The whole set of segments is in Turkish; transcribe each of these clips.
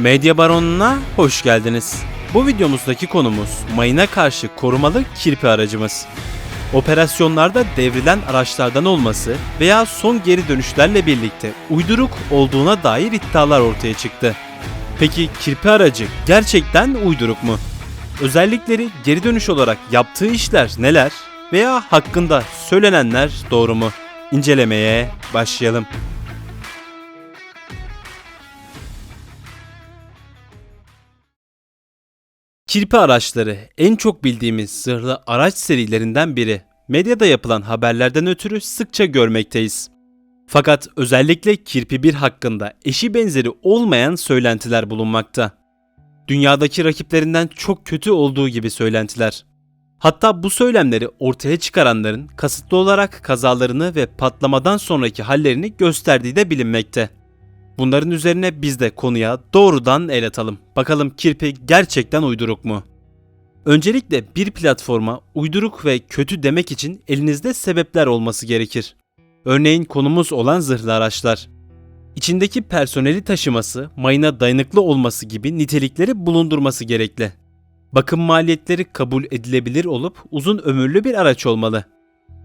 Medya Baronu'na hoş geldiniz. Bu videomuzdaki konumuz mayına karşı korumalı kirpi aracımız. Operasyonlarda devrilen araçlardan olması veya son geri dönüşlerle birlikte uyduruk olduğuna dair iddialar ortaya çıktı. Peki kirpi aracı gerçekten uyduruk mu? Özellikleri geri dönüş olarak yaptığı işler neler veya hakkında söylenenler doğru mu? İncelemeye başlayalım. Kirpi araçları en çok bildiğimiz zırhlı araç serilerinden biri. Medyada yapılan haberlerden ötürü sıkça görmekteyiz. Fakat özellikle Kirpi 1 hakkında eşi benzeri olmayan söylentiler bulunmakta. Dünyadaki rakiplerinden çok kötü olduğu gibi söylentiler. Hatta bu söylemleri ortaya çıkaranların kasıtlı olarak kazalarını ve patlamadan sonraki hallerini gösterdiği de bilinmekte. Bunların üzerine biz de konuya doğrudan el atalım. Bakalım kirpi gerçekten uyduruk mu? Öncelikle bir platforma uyduruk ve kötü demek için elinizde sebepler olması gerekir. Örneğin konumuz olan zırhlı araçlar. İçindeki personeli taşıması, mayına dayanıklı olması gibi nitelikleri bulundurması gerekli. Bakım maliyetleri kabul edilebilir olup uzun ömürlü bir araç olmalı.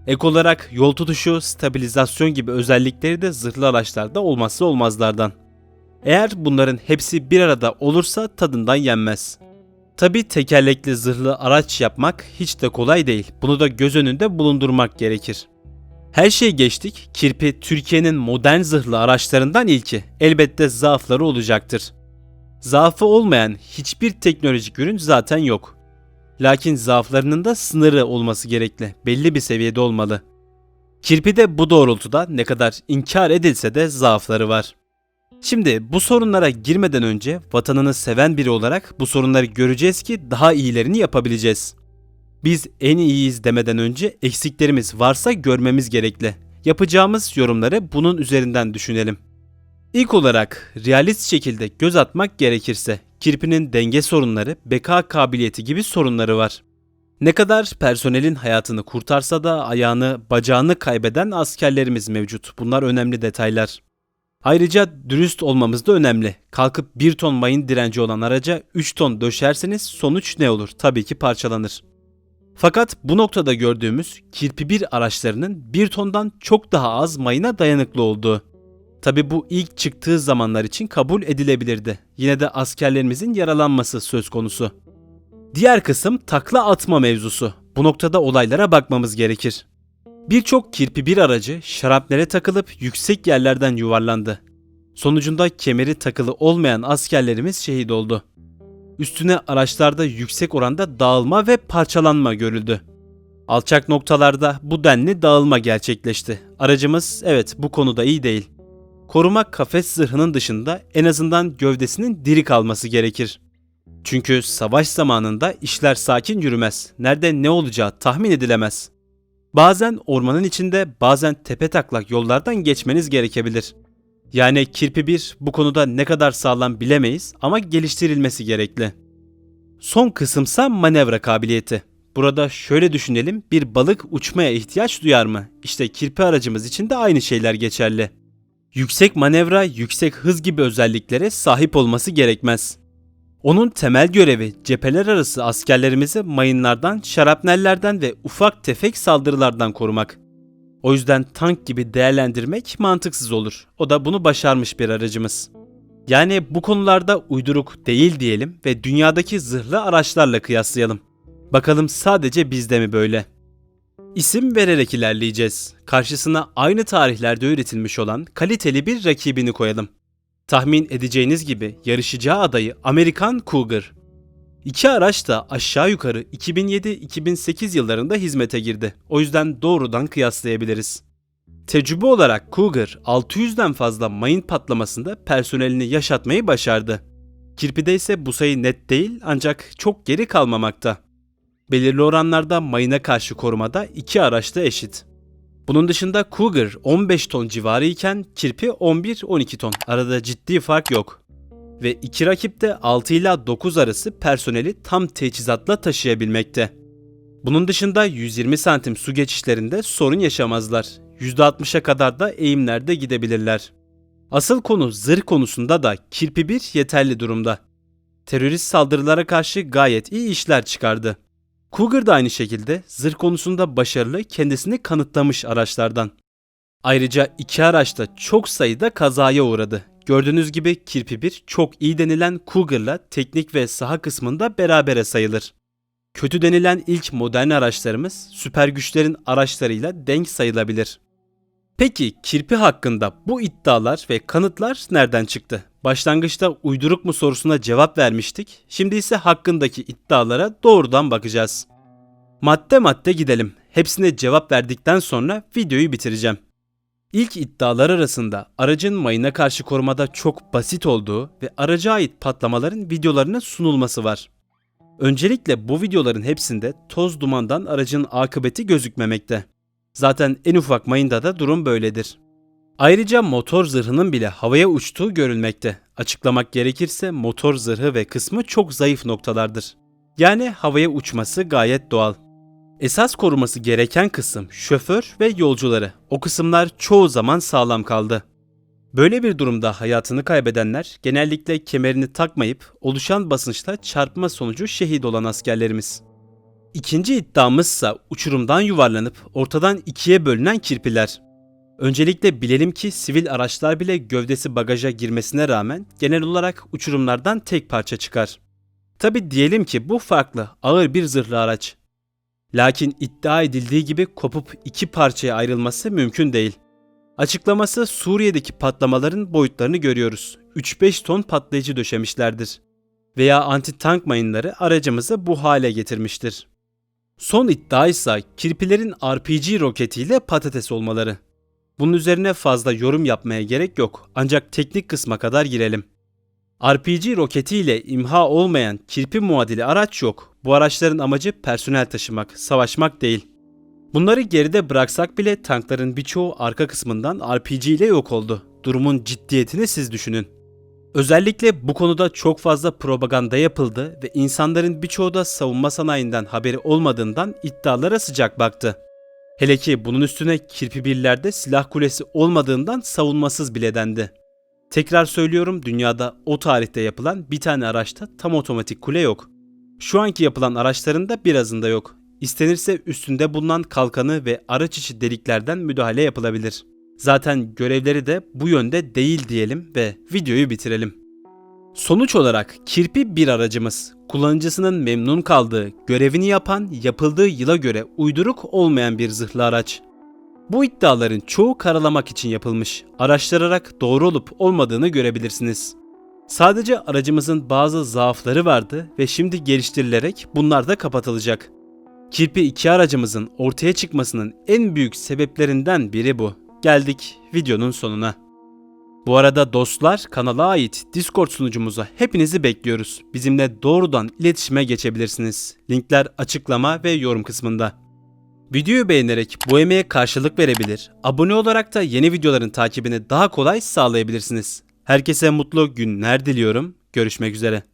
Ek olarak yol tutuşu, stabilizasyon gibi özellikleri de zırhlı araçlarda olmazsa olmazlardan. Eğer bunların hepsi bir arada olursa tadından yenmez. Tabi tekerlekli zırhlı araç yapmak hiç de kolay değil. Bunu da göz önünde bulundurmak gerekir. Her şey geçtik, kirpi Türkiye'nin modern zırhlı araçlarından ilki. Elbette zaafları olacaktır. Zaafı olmayan hiçbir teknolojik ürün zaten yok. Lakin zaaflarının da sınırı olması gerekli. Belli bir seviyede olmalı. Kirpi de bu doğrultuda ne kadar inkar edilse de zaafları var. Şimdi bu sorunlara girmeden önce vatanını seven biri olarak bu sorunları göreceğiz ki daha iyilerini yapabileceğiz. Biz en iyiyiz demeden önce eksiklerimiz varsa görmemiz gerekli. Yapacağımız yorumları bunun üzerinden düşünelim. İlk olarak realist şekilde göz atmak gerekirse kirpinin denge sorunları, beka kabiliyeti gibi sorunları var. Ne kadar personelin hayatını kurtarsa da ayağını, bacağını kaybeden askerlerimiz mevcut. Bunlar önemli detaylar. Ayrıca dürüst olmamız da önemli. Kalkıp 1 ton mayın direnci olan araca 3 ton döşerseniz sonuç ne olur? Tabii ki parçalanır. Fakat bu noktada gördüğümüz kirpi 1 araçlarının 1 tondan çok daha az mayına dayanıklı olduğu. Tabi bu ilk çıktığı zamanlar için kabul edilebilirdi. Yine de askerlerimizin yaralanması söz konusu. Diğer kısım takla atma mevzusu. Bu noktada olaylara bakmamız gerekir. Birçok kirpi bir aracı şarapnele takılıp yüksek yerlerden yuvarlandı. Sonucunda kemeri takılı olmayan askerlerimiz şehit oldu. Üstüne araçlarda yüksek oranda dağılma ve parçalanma görüldü. Alçak noktalarda bu denli dağılma gerçekleşti. Aracımız evet bu konuda iyi değil. Koruma kafes zırhının dışında en azından gövdesinin diri kalması gerekir. Çünkü savaş zamanında işler sakin yürümez. Nerede ne olacağı tahmin edilemez. Bazen ormanın içinde bazen tepe taklak yollardan geçmeniz gerekebilir. Yani kirpi bir bu konuda ne kadar sağlam bilemeyiz ama geliştirilmesi gerekli. Son kısımsa manevra kabiliyeti. Burada şöyle düşünelim bir balık uçmaya ihtiyaç duyar mı? İşte kirpi aracımız için de aynı şeyler geçerli. Yüksek manevra, yüksek hız gibi özelliklere sahip olması gerekmez. Onun temel görevi cepheler arası askerlerimizi mayınlardan, şarapnellerden ve ufak tefek saldırılardan korumak. O yüzden tank gibi değerlendirmek mantıksız olur. O da bunu başarmış bir aracımız. Yani bu konularda uyduruk değil diyelim ve dünyadaki zırhlı araçlarla kıyaslayalım. Bakalım sadece bizde mi böyle? İsim vererek ilerleyeceğiz. Karşısına aynı tarihlerde üretilmiş olan kaliteli bir rakibini koyalım. Tahmin edeceğiniz gibi yarışacağı adayı Amerikan Cougar. İki araç da aşağı yukarı 2007-2008 yıllarında hizmete girdi. O yüzden doğrudan kıyaslayabiliriz. Tecrübe olarak Cougar 600'den fazla mayın patlamasında personelini yaşatmayı başardı. Kirpi'de ise bu sayı net değil ancak çok geri kalmamakta. Belirli oranlarda mayına karşı korumada iki araç da eşit. Bunun dışında Cougar 15 ton civarı iken Kirpi 11-12 ton. Arada ciddi fark yok. Ve iki rakip de 6 ila 9 arası personeli tam teçhizatla taşıyabilmekte. Bunun dışında 120 santim su geçişlerinde sorun yaşamazlar. %60'a kadar da eğimlerde gidebilirler. Asıl konu zırh konusunda da Kirpi 1 yeterli durumda. Terörist saldırılara karşı gayet iyi işler çıkardı. Cougar da aynı şekilde zırh konusunda başarılı kendisini kanıtlamış araçlardan. Ayrıca iki araç da çok sayıda kazaya uğradı. Gördüğünüz gibi Kirpi 1 çok iyi denilen Cougar'la teknik ve saha kısmında berabere sayılır. Kötü denilen ilk modern araçlarımız süper güçlerin araçlarıyla denk sayılabilir. Peki kirpi hakkında bu iddialar ve kanıtlar nereden çıktı? Başlangıçta uyduruk mu sorusuna cevap vermiştik. Şimdi ise hakkındaki iddialara doğrudan bakacağız. Madde madde gidelim. Hepsine cevap verdikten sonra videoyu bitireceğim. İlk iddialar arasında aracın mayına karşı korumada çok basit olduğu ve araca ait patlamaların videolarının sunulması var. Öncelikle bu videoların hepsinde toz dumandan aracın akıbeti gözükmemekte. Zaten en ufak mayında da durum böyledir. Ayrıca motor zırhının bile havaya uçtuğu görülmekte. Açıklamak gerekirse motor zırhı ve kısmı çok zayıf noktalardır. Yani havaya uçması gayet doğal. Esas koruması gereken kısım şoför ve yolcuları. O kısımlar çoğu zaman sağlam kaldı. Böyle bir durumda hayatını kaybedenler genellikle kemerini takmayıp oluşan basınçla çarpma sonucu şehit olan askerlerimiz. İkinci iddiamızsa uçurumdan yuvarlanıp ortadan ikiye bölünen kirpiler. Öncelikle bilelim ki sivil araçlar bile gövdesi bagaja girmesine rağmen genel olarak uçurumlardan tek parça çıkar. Tabi diyelim ki bu farklı, ağır bir zırhlı araç. Lakin iddia edildiği gibi kopup iki parçaya ayrılması mümkün değil. Açıklaması Suriye'deki patlamaların boyutlarını görüyoruz. 3-5 ton patlayıcı döşemişlerdir. Veya anti-tank mayınları aracımızı bu hale getirmiştir. Son iddia ise kirpilerin RPG roketiyle patates olmaları. Bunun üzerine fazla yorum yapmaya gerek yok ancak teknik kısma kadar girelim. RPG roketiyle imha olmayan kirpi muadili araç yok. Bu araçların amacı personel taşımak, savaşmak değil. Bunları geride bıraksak bile tankların birçoğu arka kısmından RPG ile yok oldu. Durumun ciddiyetini siz düşünün. Özellikle bu konuda çok fazla propaganda yapıldı ve insanların birçoğu da savunma sanayinden haberi olmadığından iddialara sıcak baktı. Hele ki bunun üstüne kirpi birlerde silah kulesi olmadığından savunmasız bile dendi. Tekrar söylüyorum dünyada o tarihte yapılan bir tane araçta tam otomatik kule yok. Şu anki yapılan araçların da birazında yok. İstenirse üstünde bulunan kalkanı ve araç içi deliklerden müdahale yapılabilir. Zaten görevleri de bu yönde değil diyelim ve videoyu bitirelim. Sonuç olarak kirpi bir aracımız. Kullanıcısının memnun kaldığı, görevini yapan, yapıldığı yıla göre uyduruk olmayan bir zırhlı araç. Bu iddiaların çoğu karalamak için yapılmış. Araştırarak doğru olup olmadığını görebilirsiniz. Sadece aracımızın bazı zaafları vardı ve şimdi geliştirilerek bunlar da kapatılacak. Kirpi 2 aracımızın ortaya çıkmasının en büyük sebeplerinden biri bu. Geldik videonun sonuna. Bu arada dostlar kanala ait Discord sunucumuza hepinizi bekliyoruz. Bizimle doğrudan iletişime geçebilirsiniz. Linkler açıklama ve yorum kısmında. Videoyu beğenerek bu emeğe karşılık verebilir, abone olarak da yeni videoların takibini daha kolay sağlayabilirsiniz. Herkese mutlu günler diliyorum. Görüşmek üzere.